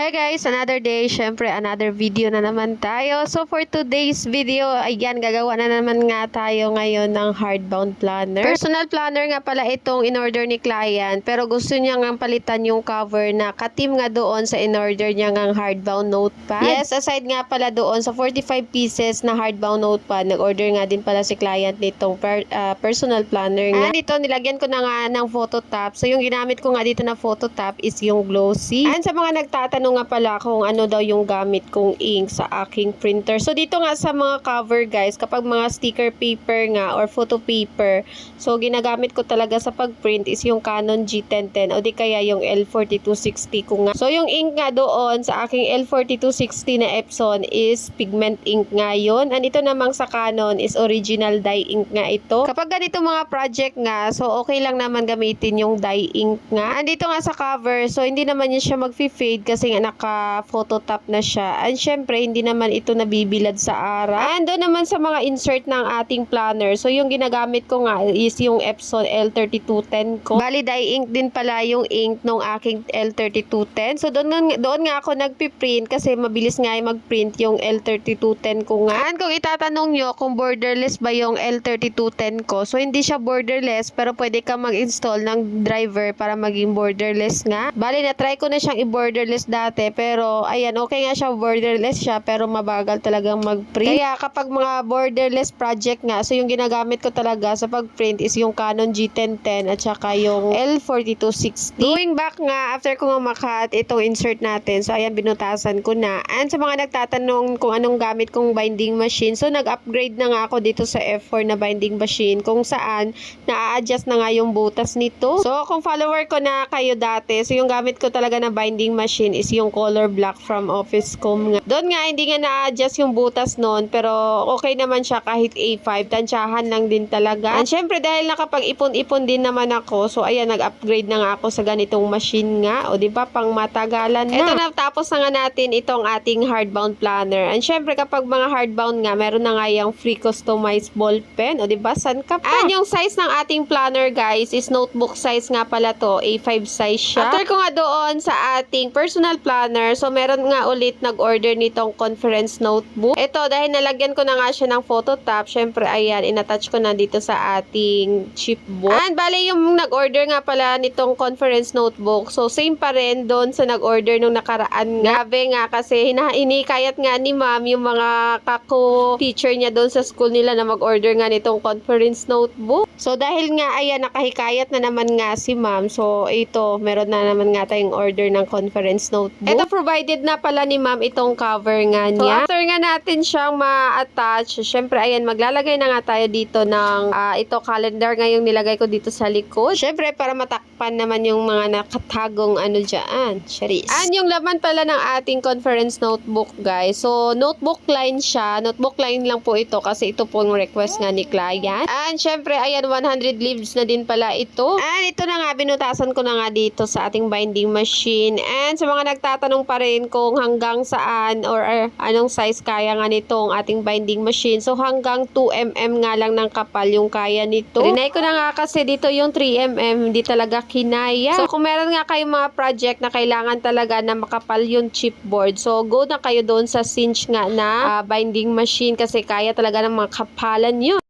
Hi guys, another day. Syempre, another video na naman tayo. So for today's video, ayan, gagawa na naman nga tayo ngayon ng hardbound planner. Personal planner nga pala itong in-order ni client, pero gusto niya nga palitan yung cover na katim nga doon sa in-order niya nga hardbound notepad. Yes, aside nga pala doon sa 45 pieces na hardbound notepad, nag-order nga din pala si client nitong per- ah, personal planner nga. And ito, nilagyan ko na nga ng photo top. So yung ginamit ko nga dito na photo top is yung glossy. And sa mga nagtatanong nga pala kung ano daw yung gamit kong ink sa aking printer. So dito nga sa mga cover guys, kapag mga sticker paper nga or photo paper, so ginagamit ko talaga sa pag-print is yung Canon G1010 o di kaya yung L4260 ko nga. So yung ink nga doon sa aking L4260 na Epson is pigment ink nga yun. And ito namang sa Canon is original dye ink nga ito. Kapag ganito mga project nga, so okay lang naman gamitin yung dye ink nga. Andito nga sa cover, so hindi naman yun siya mag-fade kasi nga naka-phototop na siya. And syempre, hindi naman ito nabibilad sa araw. And doon naman sa mga insert ng ating planner, so yung ginagamit ko nga is yung Epson L3210 ko. Bali, dye ink din pala yung ink nung aking L3210. So doon, doon nga ako nagpiprint kasi mabilis nga yung mag-print yung L3210 ko nga. And kung itatanong nyo kung borderless ba yung L3210 ko, so hindi siya borderless pero pwede ka mag-install ng driver para maging borderless nga. Bali, na-try ko na siyang i-borderless dati pero ayan, okay nga siya borderless siya pero mabagal talagang mag-print. Kaya kapag mga borderless project nga, so yung ginagamit ko talaga sa pag-print is yung Canon G1010 at saka yung L4260. Going back nga, after ko nga makat itong insert natin, so ayan, binutasan ko na. And sa mga nagtatanong kung anong gamit kong binding machine, so nag-upgrade na nga ako dito sa F4 na binding machine kung saan na-adjust na nga yung butas nito. So kung follower ko na kayo dati, so yung gamit ko talaga na binding machine is yung color black from Officecom nga. Doon nga, hindi nga na-adjust yung butas noon, pero okay naman siya kahit A5, tansyahan lang din talaga. And syempre dahil nakapag-ipon-ipon din naman ako, so ayan, nag-upgrade na nga ako sa ganitong machine nga, o di ba pang matagalan na. Ito na, tapos na nga natin itong ating hardbound planner. And syempre kapag mga hardbound nga, meron na nga yung free customized ball pen, o di ba, san ka pa? And yung size ng ating planner guys is notebook size nga pala to, A5 size siya. After ko nga doon sa ating personal planner, so meron nga ulit nag-order nitong conference notebook. Ito, dahil nalagyan ko na nga siya ng photo top, syempre ayan, inattach ko na dito sa ating chipboard. And bale yung nag-order nga pala nitong conference notebook, so same pa rin doon sa nag-order nung nakaraan. Grabe nga kasi hina- inikayat nga ni ma'am yung mga kako teacher niya doon sa school nila na mag-order nga nitong conference notebook. So dahil nga ayan nakahikayat na naman nga si ma'am, so ito meron na naman nga tayong order ng conference notebook. Ito provided na pala ni ma'am itong cover nga So, niya. after nga natin siyang ma-attach, syempre ayan maglalagay na nga tayo dito ng ah, ito calendar nga yung nilagay ko dito sa likod. Syempre para matakpan naman yung mga nakatagong ano dyan. Charis. And yung laman pala ng ating conference notebook guys. So notebook line siya. Notebook line lang po ito kasi ito po yung request nga ni client. And syempre ayan 100 leaves na din pala ito. And ito na nga binutasan ko na nga dito sa ating binding machine. And sa mga nagtatanong pa rin kung hanggang saan or, or anong size kaya nga nitong ating binding machine. So hanggang 2mm nga lang ng kapal yung kaya nito. Rinay ko na nga kasi dito yung 3mm hindi talaga kinaya. So kung meron nga kayong mga project na kailangan talaga na makapal yung chipboard. So go na kayo doon sa cinch nga na ah, binding machine kasi kaya talaga ng mga kapalan yun.